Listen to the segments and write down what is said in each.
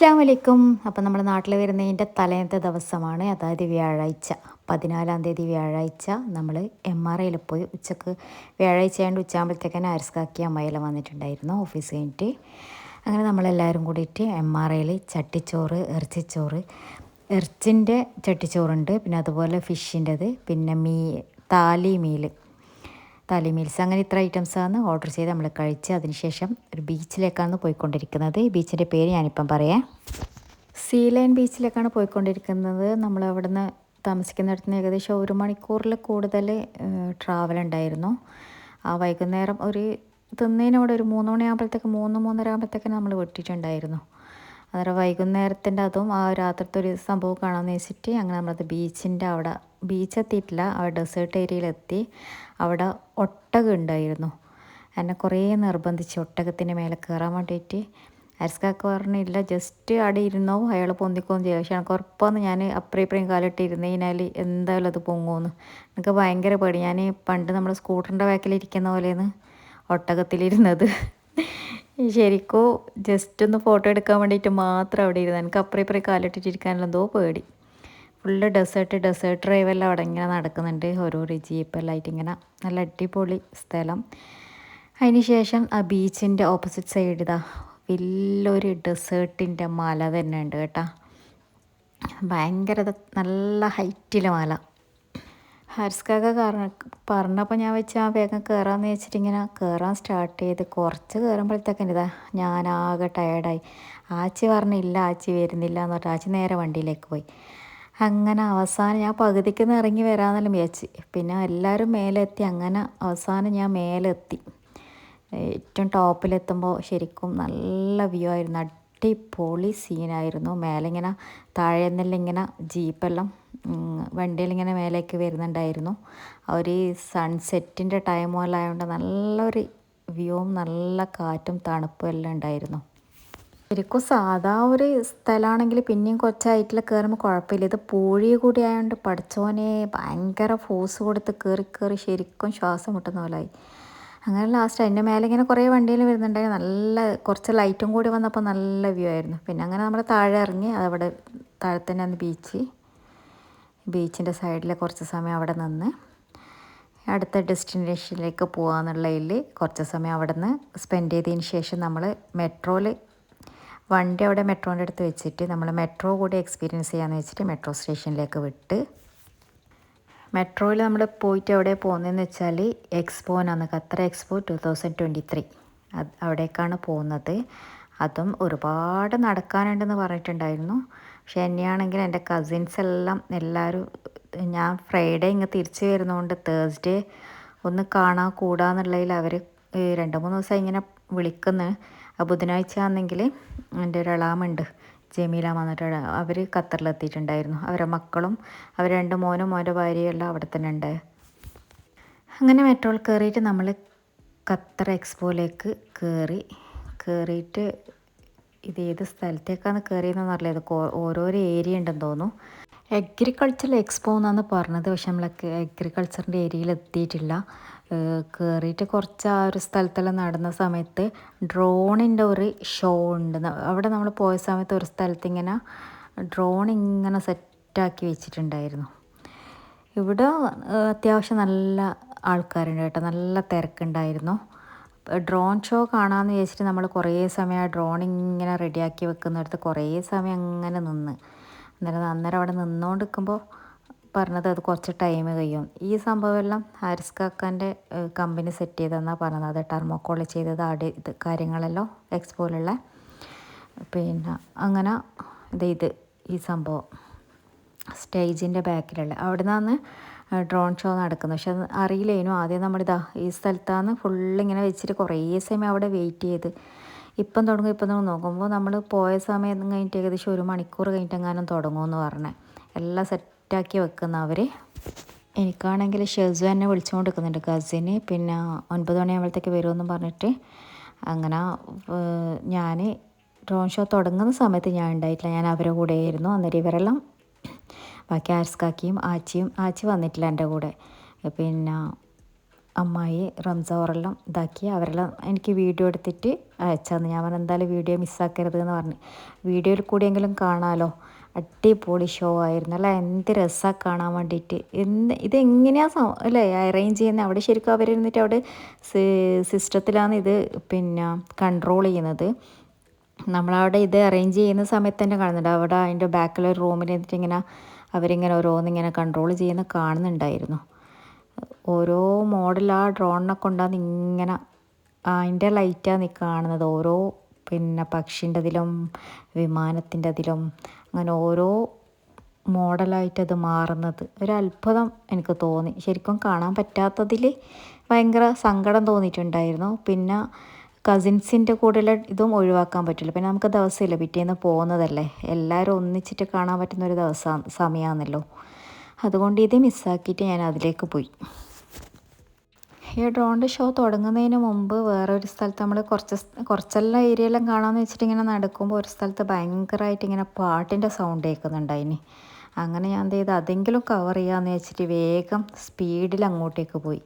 അസ്സാം വലൈക്കും അപ്പം നമ്മുടെ നാട്ടിൽ വരുന്നതിന്റെ തലേന്നത്തെ ദിവസമാണ്. അതായത് വ്യാഴാഴ്ച. പതിനാലാം തീയതി വ്യാഴാഴ്ച നമ്മൾ എം ആർ ഐയിൽ പോയി ഉച്ചയ്ക്ക് വ്യാഴാഴ്ച ആയതുകൊണ്ട് ഉച്ചയാകുമ്പോഴത്തേക്കാണ് അരിസ്കാക്കി അമ്മയെല്ലാം വന്നിട്ടുണ്ടായിരുന്നു ഓഫീസ് കഴിഞ്ഞിട്ട്. അങ്ങനെ നമ്മളെല്ലാവരും കൂടിയിട്ട് എം ആർ ഐയിൽ ചട്ടിച്ചോറ് ഇറച്ചിച്ചോറ് ഇറച്ചിന്റെ ചട്ടിച്ചോറുണ്ട്. പിന്നെ അതുപോലെ ഫിഷിന്റെത് പിന്നെ മീ താലി മീൽ താലി മീൽസ്. അങ്ങനെ ഇത്ര ആണ് ഓർഡർ ചെയ്ത് നമ്മൾ കഴിച്ച് അതിനുശേഷം ഒരു ബീച്ചിലേക്കാണ് പോയിക്കൊണ്ടിരിക്കുന്നത്. ഈ ബീച്ചിന്റെ പേര് ഞാനിപ്പം പറയാം. സീ ലൈൻ ബീച്ചിലേക്കാണ് പോയിക്കൊണ്ടിരിക്കുന്നത്. നമ്മൾ അവിടുന്ന് താമസിക്കുന്നിടത്ത് നിന്ന് ഏകദേശം ഒരു മണിക്കൂറിൽ കൂടുതൽ ട്രാവൽ ഉണ്ടായിരുന്നു. ആ വൈകുന്നേരം ഒരു തിന്നതിനോട് ഒരു മൂന്ന് മണിയാകുമ്പോഴത്തേക്ക് മൂന്ന് മൂന്നര ആകുമ്പോഴത്തേക്ക് നമ്മൾ വിട്ടിട്ടുണ്ടായിരുന്നു. അന്നേരം വൈകുന്നേരത്തിന്റെ അതും ആ രാത്രിത്തെ ഒരു സംഭവം കാണാമെന്ന് വെച്ചിട്ട് അങ്ങനെ നമ്മളത് ബീച്ചിന്റെ അവിടെ ബീച്ച് എത്തിയിട്ടില്ല ആ ഡെസേർട്ട് ഏരിയയിലെത്തി അവിടെ ഒട്ടകം ഉണ്ടായിരുന്നു. എന്നെ കുറേ നിർബന്ധിച്ച് ഒട്ടകത്തിന്റെ മേലെ കയറാൻ വേണ്ടിയിട്ട്. അരിസ്കാക്ക് പറഞ്ഞില്ല. ജസ്റ്റ് അവിടെ ഇരുന്നോ? അയാൾ പൊന്തിക്കോന്ന് ചെയ്യും പക്ഷെ എനിക്ക് ഉറപ്പാന്ന് ഞാൻ അപ്പുറം ഇപ്പുറം കാലിട്ട് ഇരുന്നതിനാൽ എന്തായാലും അത് പൊങ്ങുമെന്ന് എനിക്ക് ഭയങ്കര പേടി. ഞാൻ പണ്ട് നമ്മൾ സ്കൂട്ടറിന്റെ ബാക്കിലിരിക്കുന്ന പോലെയാണ് ഒട്ടകത്തിലിരുന്നത്. ശരിക്കും? ജസ്റ്റ് ഒന്ന് ഫോട്ടോ എടുക്കാൻ വേണ്ടിയിട്ട് മാത്രം അവിടെ ഇരുന്നു. എനിക്ക് അപ്പുറം ഇപ്പുറം കാലിട്ടിട്ടിരിക്കാനുള്ള എന്തോ പേടി. ഫുള്ള് ഡെസേർട്ട് ഡെസേർട്ട് ഡ്രൈവെല്ലാം അവിടെ ഇങ്ങനെ നടക്കുന്നുണ്ട്. ഓരോരോ ജീപ്പെല്ലാം ആയിട്ട് ഇങ്ങനെ നല്ല അടിപൊളി സ്ഥലം. അതിന് ശേഷം ആ ബീച്ചിന്റെ ഓപ്പോസിറ്റ് സൈഡ് ഇതാ വലിയൊരു ഡെസേർട്ടിന്റെ മല തന്നെ ഉണ്ട് കേട്ടോ. ഭയങ്കര നല്ല ഹൈറ്റിലെ മല. ഹർസ്കാക കാരണം പറഞ്ഞപ്പോൾ ഞാൻ വെച്ച് ആ വേഗം കയറാമെന്ന് വെച്ചിട്ട് ഇങ്ങനെ കയറാൻ സ്റ്റാർട്ട് ചെയ്ത് കുറച്ച് കയറുമ്പോഴത്തേക്കും ഇതാ ഞാനാകെ ടയേർഡായി ആച്ചി പറഞ്ഞില്ല ആച്ചി വരുന്നില്ല എന്ന് പറഞ്ഞിട്ട് ആച്ചി നേരെ വണ്ടിയിലേക്ക് പോയി. അങ്ങനെ അവസാനം ഞാൻ പകുതിക്ക് നിന്ന് ഇറങ്ങി വരാമെന്നെല്ലാം വിചാരിച്ച്. പിന്നെ എല്ലാവരും മേലെത്തി. അങ്ങനെ അവസാനം ഞാൻ മേലെത്തി. ഏറ്റവും ടോപ്പിലെത്തുമ്പോൾ ശരിക്കും നല്ല വ്യൂ ആയിരുന്നു. അടിപൊളി സീനായിരുന്നു. മേലെ ഇങ്ങനെ താഴെ നിന്നെല്ലാം ഇങ്ങനെ ജീപ്പെല്ലാം വണ്ടിയിലിങ്ങനെ മേലേക്ക് വരുന്നുണ്ടായിരുന്നു. ഒരു സൺസെറ്റിന്റെ ടൈം പോലെ ആയതുകൊണ്ട് നല്ലൊരു വ്യൂവും നല്ല കാറ്റും തണുപ്പും എല്ലാം ഉണ്ടായിരുന്നു. ശരിക്കും സാധാ ഒരു സ്ഥലമാണെങ്കിൽ പിന്നെയും കുറച്ചായിട്ടുള്ള കയറുമ്പോൾ കുഴപ്പമില്ല. ഇത് പൂഴി കൂടി ആയതുകൊണ്ട് പഠിച്ചോനെ ഭയങ്കര ഫോഴ്സ് കൊടുത്ത് കയറി കയറി ശരിക്കും ശ്വാസം മുട്ടുന്ന പോലായി. അങ്ങനെ ലാസ്റ്റ് അതിന്റെ മേലെ ഇങ്ങനെ കുറേ വണ്ടിയിൽ വരുന്നുണ്ടായിരുന്നു നല്ല കുറച്ച് ലൈറ്റും കൂടി വന്നപ്പോൾ നല്ല വ്യൂ ആയിരുന്നു. പിന്നെ അങ്ങനെ നമ്മൾ താഴെ ഇറങ്ങി അതവിടെ താഴെ തന്നെ അന്ന് ബീച്ച് ബീച്ചിന്റെ സൈഡിൽ കുറച്ച് സമയം അവിടെ നിന്ന് അടുത്ത ഡെസ്റ്റിനേഷനിലേക്ക് പോകാമെന്നുള്ളതിൽ കുറച്ച് സമയം അവിടെ നിന്ന് സ്പെൻഡ് ചെയ്തതിന് ശേഷം നമ്മൾ മെട്രോയിൽ വണ്ടി അവിടെ മെട്രോന്റെ അടുത്ത് വെച്ചിട്ട് നമ്മൾ മെട്രോ കൂടി എക്സ്പീരിയൻസ് ചെയ്യാമെന്ന് വെച്ചിട്ട് മെട്രോ സ്റ്റേഷനിലേക്ക് വിട്ട്. മെട്രോയിൽ നമ്മൾ പോയിട്ട് എവിടെ പോകുന്നതെന്ന് വെച്ചാൽ എക്സ്പോനാണ് Qatar expo two thousand twenty three അത് അവിടേക്കാണ് പോകുന്നത്. അതും ഒരുപാട് നടക്കാനുണ്ടെന്ന് പറഞ്ഞിട്ടുണ്ടായിരുന്നു. പക്ഷേ എന്നെയാണെങ്കിൽ എന്റെ കസിൻസ് എല്ലാം എല്ലാവരും ഞാൻ ഫ്രൈഡേ ഇങ്ങ് തിരിച്ച് വരുന്നതുകൊണ്ട് തേഴ്സ്ഡേ ഒന്ന് കാണാൻ കൂടാന്നുള്ളതിൽ അവർ രണ്ട് മൂന്ന് ദിവസം ഇങ്ങനെ വിളിക്കുന്നു. ബുധനാഴ്ച ആണെങ്കിൽ എന്റെ ഒരു എളാമുണ്ട് ജമീല വന്നിട്ട് അവർ ഖത്തറിലെത്തിയിട്ടുണ്ടായിരുന്നു. അവരെ മക്കളും അവർ രണ്ട് മോനും മോന്റെ ഭാര്യയും അവിടെ തന്നെ ഉണ്ട്. അങ്ങനെ മെട്രോയിൽ കയറിയിട്ട് നമ്മൾ ഖത്തർ എക്സ്പോയിലേക്ക് കയറി കയറിയിട്ട് ഇത് ഏത് സ്ഥലത്തേക്കാണ് കയറിയതെന്ന് അറിയില്ല. ഇത് ഓരോരോ ഏരിയ ഉണ്ടെന്ന് തോന്നുന്നു. അഗ്രികൾച്ചറൽ എക്സ്പോ എന്നാണ് പറഞ്ഞത്. പക്ഷെ നമ്മൾ അഗ്രികൾച്ചറിന്റെ ഏരിയയിൽ എത്തിയിട്ടില്ല. കയറിയിട്ട് കുറച്ച് ആ ഒരു സ്ഥലത്തെല്ലാം നടന്ന സമയത്ത് ഡ്രോണിന്റെ ഒരു ഷോ ഉണ്ട്. അവിടെ നമ്മൾ പോയ സമയത്ത് ഒരു സ്ഥലത്ത് ഇങ്ങനെ ഡ്രോൺ ഇങ്ങനെ സെറ്റാക്കി വെച്ചിട്ടുണ്ടായിരുന്നു. ഇവിടെ അത്യാവശ്യം നല്ല ആൾക്കാരുണ്ട് കേട്ടോ. നല്ല തിരക്കുണ്ടായിരുന്നു. ഡ്രോൺ ഷോ കാണാമെന്ന് വിചാരിച്ചിട്ട് നമ്മൾ കുറേ സമയം ആ ഡ്രോൺ ഇങ്ങനെ റെഡിയാക്കി വെക്കുന്നിടത്ത് കുറേ സമയം അങ്ങനെ നിന്ന്. അന്നേരം അന്നേരം അവിടെ നിന്നുകൊണ്ട് നിൽക്കുമ്പോൾ പറഞ്ഞത് അത് കുറച്ച് ടൈം കഴിയും. ഈ സംഭവമെല്ലാം ഹാരിസ് കാക്കാന്റെ കമ്പനി സെറ്റ് ചെയ്തെന്നാണ് പറഞ്ഞത്. ടെർമോക്കോൾ ചെയ്തത് ആഡ് ഇത് കാര്യങ്ങളെല്ലാം എക്സ്പോയിലുള്ള പിന്നെ അങ്ങനെ ഇത് ഇത് ഈ സംഭവം സ്റ്റേജിന്റെ ബാക്കിലുള്ള അവിടെ നിന്നാണ് ഡ്രോൺ ഷോ നടക്കുന്നത് പക്ഷെ അത് അറിയില്ലേനു ആദ്യം ഇതാ ഈ സ്ഥലത്താണ് ഫുള്ളിങ്ങനെ വെച്ചിട്ട് കുറേ സമയം അവിടെ വെയിറ്റ് ചെയ്ത്. ഇപ്പം തുടങ്ങും ഇപ്പം തുടങ്ങും. നോക്കുമ്പോൾ നമ്മൾ പോയ സമയം കഴിഞ്ഞിട്ട് ഏകദേശം ഒരു മണിക്കൂർ കഴിഞ്ഞിട്ടെങ്ങാനും തുടങ്ങുമെന്ന് പറഞ്ഞത് എല്ലാം സെറ്റാക്കി വെക്കുന്ന അവർ എനിക്കാണെങ്കിൽ ഷെസു എന്നെ വിളിച്ചുകൊണ്ട് നിൽക്കുന്നുണ്ട് കസിന്. പിന്നെ ഒൻപത് മണിയാകുമ്പോഴത്തേക്ക് വരുമെന്ന് പറഞ്ഞിട്ട് അങ്ങനെ ഞാൻ ഡ്രോൺ ഷോ തുടങ്ങുന്ന സമയത്ത് ഞാൻ ഉണ്ടായിട്ടില്ല. ഞാൻ അവരുടെ കൂടെ ആയിരുന്നു അന്നേരം ഇവരെല്ലാം ബാക്കി ആർസ്കാക്കിയും ആച്ചിയും ആച്ചി വന്നിട്ടില്ല എന്റെ കൂടെ. പിന്നെ അമ്മായി റംസോറെല്ലാം ഇതാക്കി അവരെല്ലാം എനിക്ക് വീഡിയോ എടുത്തിട്ട് അയച്ചു ഞാൻ പറഞ്ഞു എന്തായാലും വീഡിയോ മിസ്സാക്കരുത് എന്ന് പറഞ്ഞു. വീഡിയോയിൽ കൂടിയെങ്കിലും കാണാമല്ലോ അടിപൊളി ഷോ ആയിരുന്നു അല്ല? എന്ത് രസമാണ് കാണാൻ വേണ്ടിയിട്ട് എന്ത് ഇതെങ്ങനെയാണ് അല്ലേ? അറേഞ്ച് ചെയ്യുന്നത് അവിടെ ശരിക്കും അവരിരുന്നിട്ട് അവിടെ സിസ്റ്റത്തിലാണ് ഇത് പിന്നെ കൺട്രോൾ ചെയ്യുന്നത്. നമ്മളവിടെ ഇത് അറേഞ്ച് ചെയ്യുന്ന സമയത്ത് തന്നെ കാണുന്നുണ്ട്. അവിടെ അതിന്റെ ബാക്കിലൊരു റൂമിൽ ഇരുന്നിട്ട് ഇങ്ങനെ അവരിങ്ങനെ ഓരോന്നിങ്ങനെ കൺട്രോൾ ചെയ്യുന്ന കാണുന്നുണ്ടായിരുന്നു. ഓരോ മോഡൽ ആ ഡ്രോണിനെ കൊണ്ടാന്ന് ഇങ്ങനെ അതിന്റെ ലൈറ്റാണ് നീ കാണുന്നത്. ഓരോ പിന്നെ പക്ഷിന്റെ അതിലും വിമാനത്തിന്റെ അതിലും അങ്ങനെ ഓരോ മോഡലായിട്ട് അത് മാറുന്നത്. ഒരു അത്ഭുതം എനിക്ക് തോന്നി. ശരിക്കും കാണാൻ പറ്റാത്തതിൽ ഭയങ്കര സങ്കടം തോന്നിയിട്ടുണ്ടായിരുന്നു. പിന്നെ കസിൻസിന്റെ കൂടെയുള്ള ഇതും ഒഴിവാക്കാൻ പറ്റില്ല. പിന്നെ നമുക്ക് ദിവസമില്ല. പിറ്റേന്ന് പോകുന്നതല്ലേ. എല്ലാവരും ഒന്നിച്ചിട്ട് കാണാൻ പറ്റുന്ന ഒരു ദിവസം സമയമാണല്ലോ അതുകൊണ്ട് ഇത് മിസ്സാക്കിയിട്ട് ഞാൻ അതിലേക്ക് പോയി. ഈ ഡ്രോണിന്റെ ഷോ തുടങ്ങുന്നതിന് മുമ്പ് വേറൊരു സ്ഥലത്ത് നമ്മൾ കുറച്ച് കുറച്ചെല്ലാം ഏരിയയെല്ലാം കാണാമെന്ന് വെച്ചിട്ട് ഇങ്ങനെ നടക്കുമ്പോൾ ഒരു സ്ഥലത്ത് ഭയങ്കരമായിട്ട് ഇങ്ങനെ പാട്ടിന്റെ സൗണ്ട് കേൾക്കുന്നുണ്ടായിന്. അങ്ങനെ ഞാൻ എന്ത് ചെയ്ത് അതെങ്കിലും കവർ ചെയ്യാമെന്ന് വെച്ചിട്ട് വേഗം സ്പീഡിൽ അങ്ങോട്ടേക്ക് പോയി.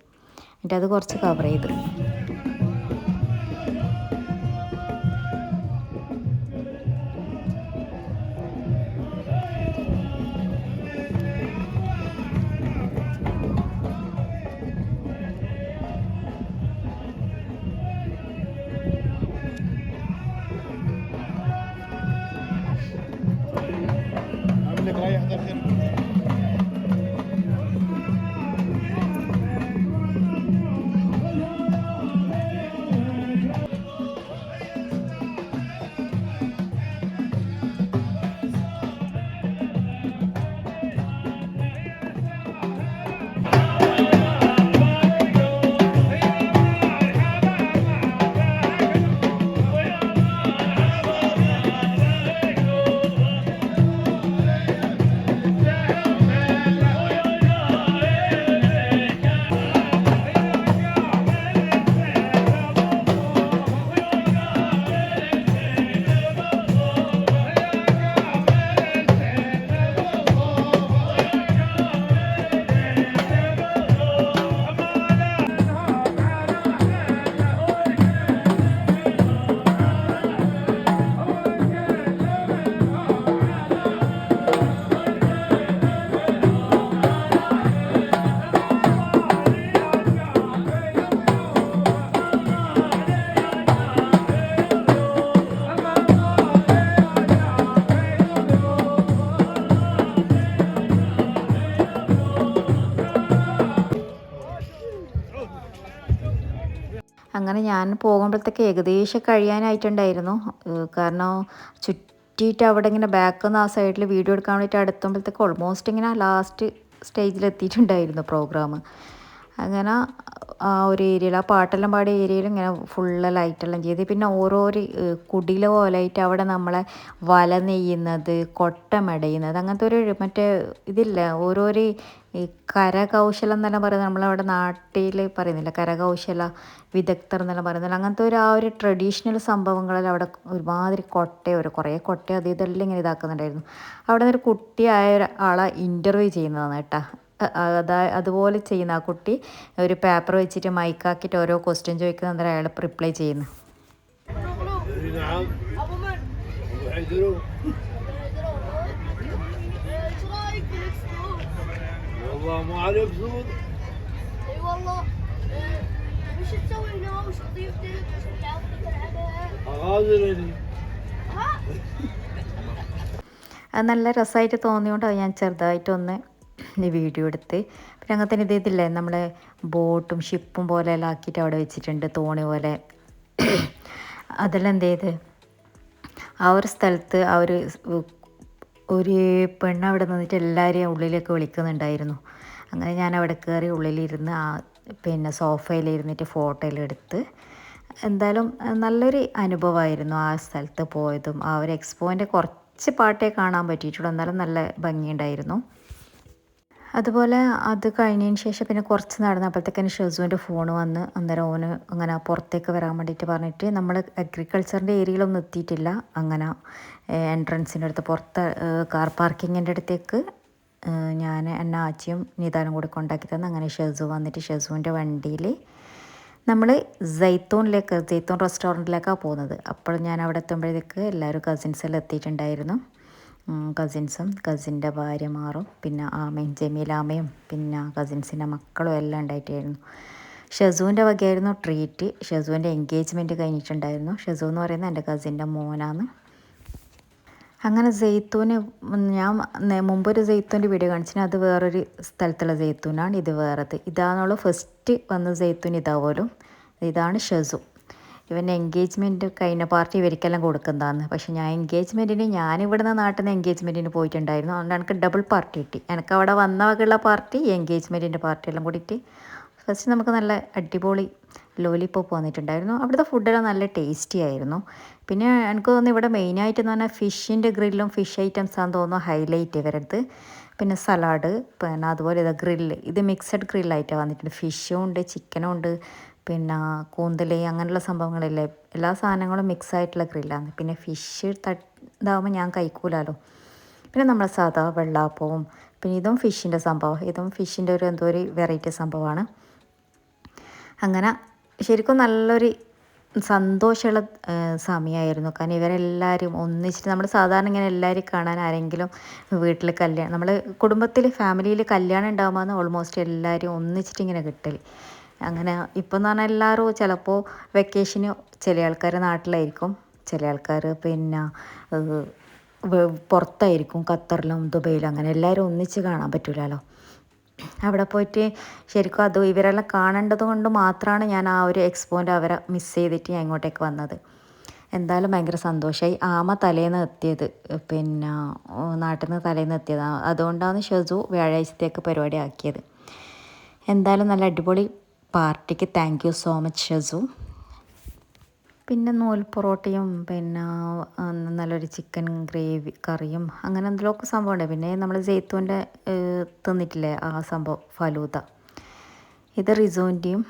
എന്നിട്ട് അത് കുറച്ച് കവർ ചെയ്ത്. അങ്ങനെ ഞാൻ പോകുമ്പോഴത്തേക്ക് ഏകദേശം കഴിയാനായിട്ടുണ്ടായിരുന്നു. കാരണം ചുറ്റിയിട്ട് അവിടെ ഇങ്ങനെ നിന്ന് ആ സൈഡിൽ വീഡിയോ എടുക്കാൻ വേണ്ടിയിട്ട് അടുത്തുമ്പോഴത്തേക്ക് ഓൾമോസ്റ്റ് ഇങ്ങനെ ലാസ്റ്റ് സ്റ്റേജിൽ എത്തിയിട്ടുണ്ടായിരുന്നു പ്രോഗ്രാം അങ്ങനെ ആ ഒരു ഏരിയയിൽ ആ പാട്ടെല്ലാം പാടിയ ഏരിയയിൽ ഇങ്ങനെ ഫുള്ള് ലൈറ്റെല്ലാം ചെയ്ത്. പിന്നെ ഓരോരോ കുടില പോലെയായിട്ട് അവിടെ നമ്മളെ വല നെയ്യുന്നത് കൊട്ടമടയുന്നത് അങ്ങനത്തെ ഒരു മറ്റേ ഇതില്ല. ഓരോരോ ഈ കരകൗശലം എന്നെല്ലാം പറയുന്നത് നമ്മളവിടെ നാട്ടിൽ പറയുന്നില്ല. കരകൗശല വിദഗ്ധർ എന്നെല്ലാം പറയുന്നില്ല. അങ്ങനത്തെ ഒരു ആ ഒരു ട്രഡീഷണൽ സംഭവങ്ങളിൽ അവിടെ ഒരുമാതിരി കൊട്ടയോ ഒരു കുറേ കൊട്ടയോ അത് ഇതെല്ലാം ഇങ്ങനെ ഇതാക്കുന്നുണ്ടായിരുന്നു. അവിടെ നിന്നൊരു കുട്ടിയായ ഒരാളെ ഇന്റർവ്യൂ ചെയ്യുന്നതാണ് കേട്ടോ. അതുപോലെ ചെയ്യുന്ന ആ കുട്ടി ഒരു പേപ്പർ വെച്ചിട്ട് മൈക്കാക്കിയിട്ട് ഓരോ ക്വസ്റ്റ്യൻ ചോദിക്കുന്ന അന്നേരം അയാൾ റിപ്ലൈ ചെയ്യുന്നു نعم ابو من وعدلوا ايش رايك في الاسلوب؟ والله مو عليك زود اي والله إيه، وش تسوي هنا وش وظيفتك؟ وش الالعاب اللي تلعبها؟ اغازلني ها؟ അത് നല്ല രസമായിട്ട് തോന്നിയോണ്ട് അത് ഞാൻ ചെറുതായിട്ടൊന്ന് ഈ വീഡിയോ എടുത്ത്. പിന്നെ അങ്ങനെ തന്നെ ഇത് ഇതില്ലേ നമ്മളെ ബോട്ടും ഷിപ്പും പോലെ എല്ലാം ആക്കിയിട്ട് അവിടെ വെച്ചിട്ടുണ്ട് തോണി പോലെ. അതെല്ലാം എന്ത് ചെയ്ത് ആ ഒരു സ്ഥലത്ത് ആ ഒരു ഒരു പെണ്ണ് അവിടെ നിന്നിട്ട് എല്ലാവരെയും ഉള്ളിലേക്ക് വിളിക്കുന്നുണ്ടായിരുന്നു. അങ്ങനെ ഞാൻ അവിടെ കയറി ഉള്ളിലിരുന്ന് ആ പിന്നെ സോഫയിലിരുന്നിട്ട് ഫോട്ടോയിലെടുത്ത് എന്തായാലും നല്ലൊരു അനുഭവമായിരുന്നു ആ സ്ഥലത്ത് പോയതും. ആ ഒരു എക്സ്പോന്റെ കുറച്ച് പാട്ടേ കാണാൻ പറ്റിയിട്ടുള്ളൂ എന്നാലും നല്ല ഭംഗിയുണ്ടായിരുന്നു. അതുപോലെ അത് കഴിഞ്ഞതിന് ശേഷം പിന്നെ കുറച്ച് നടന്നപ്പോഴത്തേക്കിന് ഷെസുവിന്റെ ഫോൺ വന്ന് അന്നേരം ഓന് അങ്ങനെ പുറത്തേക്ക് വരാൻ വേണ്ടിയിട്ട് പറഞ്ഞിട്ട് നമ്മൾ അഗ്രികൾച്ചറിന്റെ ഏരിയയിലൊന്നും എത്തിയിട്ടില്ല. അങ്ങനെ എൻട്രൻസിന്റെ അടുത്ത് പുറത്ത് കാർ പാർക്കിങ്ങിന്റെ അടുത്തേക്ക് ഞാൻ എന്നെ ആച്ചിയും നിതാനും കൂടി കൊണ്ടാക്കി തന്നു അങ്ങനെ ഷെസു വന്നിട്ട് ഷെസുവിന്റെ വണ്ടിയിൽ നമ്മൾ ജൈത്തൂണിലേക്ക് ജൈത്തൂൺ റെസ്റ്റോറന്റിലേക്കാണ് പോകുന്നത്. അപ്പോൾ ഞാൻ അവിടെ എത്തുമ്പോഴേക്ക് എല്ലാവരും കസിൻസ് എല്ലാം എത്തിയിട്ടുണ്ടായിരുന്നു. കസിൻസും കസിന്റെ ഭാര്യമാറും പിന്നെ ആമയും ജമീലാമയും പിന്നെ കസിൻസിന്റെ മക്കളും എല്ലാം ഉണ്ടായിട്ടായിരുന്നു. ഷെസുവിന്റെ വകയായിരുന്നു ട്രീറ്റ് ഷെസുവിന്റെ എൻഗേജ്മെന്റ് കഴിഞ്ഞിട്ടുണ്ടായിരുന്നു. ഷെസു എന്ന് പറയുന്നത് എന്റെ കസിന്റെ മോനാണ്. അങ്ങനെ ജെയ്ത്തൂന് ഞാൻ മുമ്പൊരു ജെയ്ത്തൂന്റെ വീഡിയോ കാണിച്ചിന്. അത് വേറൊരു സ്ഥലത്തുള്ള ജെയ്ത്തൂനാണ് ഇത് വേറത്. ഇതാണുള്ള ഫസ്റ്റ് വന്ന ജെയ്ത്തൂൻ ഇതാ പോലും ഇതാണ് ഷെസു. ഇവന്റെ എൻഗേജ്മെന്റ് കഴിഞ്ഞ പാർട്ടി ഇവർക്കെല്ലാം കൊടുക്കുന്നതാണ്. പക്ഷെ ഞാൻ എൻഗേജ്മെന്റിന് ഞാൻ ഇവിടുന്ന് നാട്ടിൽ നിന്ന് എൻഗേജ്മെന്റിന് പോയിട്ടുണ്ടായിരുന്നു. അതുകൊണ്ട് എനിക്ക് ഡബിൾ പാർട്ടി കിട്ടി. എനിക്ക് അവിടെ വന്ന വകയുള്ള പാർട്ടി എൻഗേജ്മെന്റിന്റെ പാർട്ടി എല്ലാം കൂടിയിട്ട് ഫസ്റ്റ് നമുക്ക് നല്ല അടിപൊളി ലോലിപ്പോപ്പ് വന്നിട്ടുണ്ടായിരുന്നു. അവിടുത്തെ ഫുഡെല്ലാം നല്ല ടേസ്റ്റി ആയിരുന്നു. പിന്നെ എനിക്ക് തോന്നുന്നു ഇവിടെ മെയിനായിട്ട് എന്ന് പറഞ്ഞാൽ ഫിഷിന്റെ ഗ്രില്ലും ഫിഷ് ഐറ്റംസ് തോന്നുന്നു ഹൈലൈറ്റ് ഇവരടുത്ത് പിന്നെ സലാഡ് പിന്നെ അതുപോലെ ഇതാ ഗ്രില്ല് ഇത് മിക്സഡ് ഗ്രില്ലായിട്ടാണ് വന്നിട്ടുണ്ട് ഫിഷും ഉണ്ട് ചിക്കനും ഉണ്ട്. പിന്നെ കൂന്തൽ അങ്ങനെയുള്ള സംഭവങ്ങളില്ലേ? എല്ലാ സാധനങ്ങളും മിക്സ് ആയിട്ടുള്ള ഗ്രില്ലാണ് പിന്നെ ഫിഷ് തട്ട് ഇതാകുമ്പോൾ ഞാൻ കഴിക്കൂലല്ലോ പിന്നെ നമ്മളെ സാധാ വെള്ളാപ്പവും പിന്നെ ഇതും ഫിഷിന്റെ സംഭവം. ഇതും ഫിഷിന്റെ ഒരു എന്തോ ഒരു വെറൈറ്റി സംഭവമാണ്. അങ്ങനെ ശരിക്കും നല്ലൊരു സന്തോഷമുള്ള സമയമായിരുന്നു കാരണം ഇവരെല്ലാവരും ഒന്നിച്ചിട്ട് നമ്മൾ സാധാരണ ഇങ്ങനെ എല്ലാവരും കാണാൻ ആരെങ്കിലും വീട്ടിൽ കല്യാണം നമ്മൾ കുടുംബത്തിൽ ഫാമിലിയിൽ കല്യാണം ഉണ്ടാകുമ്പോൾ ഓൾമോസ്റ്റ് എല്ലാവരും ഒന്നിച്ചിട്ട് ഇങ്ങനെ കിട്ടൽ അങ്ങനെ ഇപ്പം എന്ന് പറഞ്ഞാൽ എല്ലാവരും ചിലപ്പോൾ വെക്കേഷന് ചില ആൾക്കാർ നാട്ടിലായിരിക്കും. ചില ആൾക്കാർ പിന്നെ പുറത്തായിരിക്കും. ഖത്തറിലും ദുബൈയിലും അങ്ങനെ എല്ലാവരും ഒന്നിച്ച് കാണാൻ പറ്റില്ലല്ലോ അവിടെ പോയിട്ട് ശരിക്കും അത് ഇവരെല്ലാം കാണേണ്ടത് കൊണ്ട് മാത്രമാണ് ഞാൻ ആ ഒരു എക്സ്പോന്റെ അവരെ മിസ് ചെയ്തിട്ട് ഞാൻ ഇങ്ങോട്ടേക്ക് വന്നത്. എന്തായാലും ഭയങ്കര സന്തോഷമായി ആമ തലേന്ന് എത്തിയത്. പിന്നെ നാട്ടിൽ നിന്ന് തലേന്ന് എത്തിയത്. അതുകൊണ്ടാണ് ഷെസു വ്യാഴാഴ്ചത്തേക്ക് പരിപാടി ആക്കിയത്. എന്തായാലും നല്ല അടിപൊളി പാർട്ടിക്ക് thank you so much Shezu. പിന്നെ നൂൽ പൊറോട്ടയും പിന്നെ നല്ലൊരു ചിക്കൻ ഗ്രേവി കറിയും അങ്ങനെ എന്തെങ്കിലുമൊക്കെ സംഭവമുണ്ട്. പിന്നെ നമ്മൾ ജയ്ത്തൂന്റെ തിന്നിട്ടില്ലേ ആ സംഭവം ഫലൂത ഇത് റിസോന്റെയും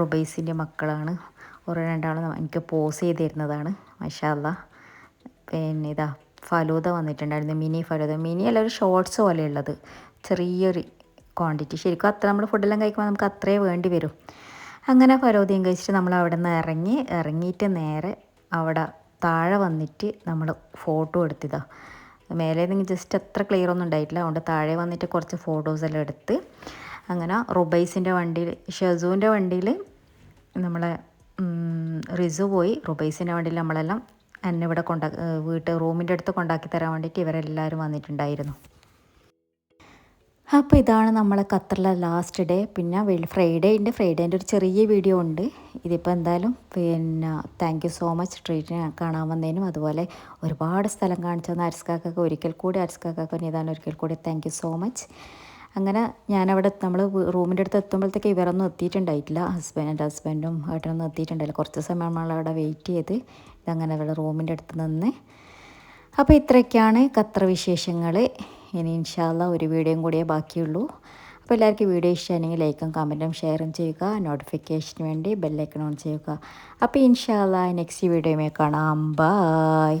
റുബൈസിന്റെയും മക്കളാണ്. ഓരോ രണ്ടാളും എനിക്ക് പോസ് ചെയ്ത് തരുന്നതാണ് മഷാല്ല പിന്നെ ഇതാ ഫലൂത വന്നിട്ടുണ്ടായിരുന്നു മിനി ഫലൂത മിനി അല്ല ഒരു ഷോർട്സ് പോലെയുള്ളത്. ചെറിയൊരു ക്വാണ്ടിറ്റി ശരിക്കും അത്ര നമ്മൾ ഫുഡെല്ലാം കഴിക്കുമ്പോൾ നമുക്ക് അത്രേ വേണ്ടി വരും. അങ്ങനെ പരോതിയും കഴിച്ചിട്ട് നമ്മൾ അവിടെ നിന്ന് ഇറങ്ങി ഇറങ്ങിയിട്ട് നേരെ അവിടെ താഴെ വന്നിട്ട് നമ്മൾ ഫോട്ടോ എടുത്തതാണ് മേലെ നിന്ന് ജസ്റ്റ് അത്ര ക്ലിയർ ഒന്നും ഉണ്ടായിട്ടില്ല. അതുകൊണ്ട് താഴെ വന്നിട്ട് കുറച്ച് ഫോട്ടോസ് എല്ലാം എടുത്ത് അങ്ങനെ റുബൈസിന്റെ വണ്ടിയിൽ ഷെസൂന്റെ വണ്ടിയിൽ നമ്മളെ റിസു പോയി. റുബൈസിന്റെ വണ്ടിയിൽ നമ്മളെല്ലാം എന്നെ ഇവിടെ കൊണ്ടാ വീട്ട് റൂമിന്റെ അടുത്ത് കൊണ്ടാക്കി തരാൻ വേണ്ടിയിട്ട് ഇവരെല്ലാവരും വന്നിട്ടുണ്ടായിരുന്നു. അപ്പോൾ ഇതാണ് നമ്മളെ ഖത്തറിലെ ലാസ്റ്റ് ഡേ പിന്നെ ഫ്രൈഡേ ഉണ്ട് ഫ്രൈഡേന്റെ ഒരു ചെറിയ വീഡിയോ ഉണ്ട്. ഇതിപ്പോൾ എന്തായാലും പിന്നെ താങ്ക് യു സോ മച്ച് ട്രീറ്റിനെ കാണാൻ വന്നതിനും അതുപോലെ ഒരുപാട് സ്ഥലം കാണിച്ചു തന്ന അരിസ്കാക്കൊക്കെ ഒരിക്കൽ കൂടി അരിസ്കാക്കൊക്കെ ഇതാണ് ഒരിക്കൽ കൂടി താങ്ക് യു സോ മച്ച് അങ്ങനെ ഞാനവിടെ നമ്മൾ റൂമിന്റെ അടുത്ത് എത്തുമ്പോഴത്തേക്ക് ഇവരൊന്നും എത്തിയിട്ടുണ്ടായിട്ടില്ല. ഹസ്ബൻഡ് എന്റെ ഹസ്ബൻഡും ഏട്ടനൊന്നും എത്തിയിട്ടുണ്ടായില്ല. കുറച്ച് സമയം നമ്മൾ അവിടെ വെയിറ്റ് ചെയ്ത്. ഇതങ്ങനെ ഇവിടെ റൂമിന്റെ അടുത്ത് നിന്ന്. അപ്പോൾ ഇത്രയൊക്കെയാണ് ഖത്തർ വിശേഷങ്ങൾ ഇനി ഇൻഷാല്ല ഒരു വീഡിയോയും കൂടിയേ ബാക്കിയുള്ളൂ. അപ്പോൾ എല്ലാവർക്കും വീഡിയോ ഇഷ്ടമാണെങ്കിൽ ലൈക്കും കമന്റും ഷെയറും ചെയ്യുക. നോട്ടിഫിക്കേഷന് വേണ്ടി ബെല്ലൈക്കൺ ഓൺ ചെയ്യുക. അപ്പോൾ ഇൻഷാല്ല നെക്സ്റ്റ് വീഡിയോയുമേ കാണാം. ബായ്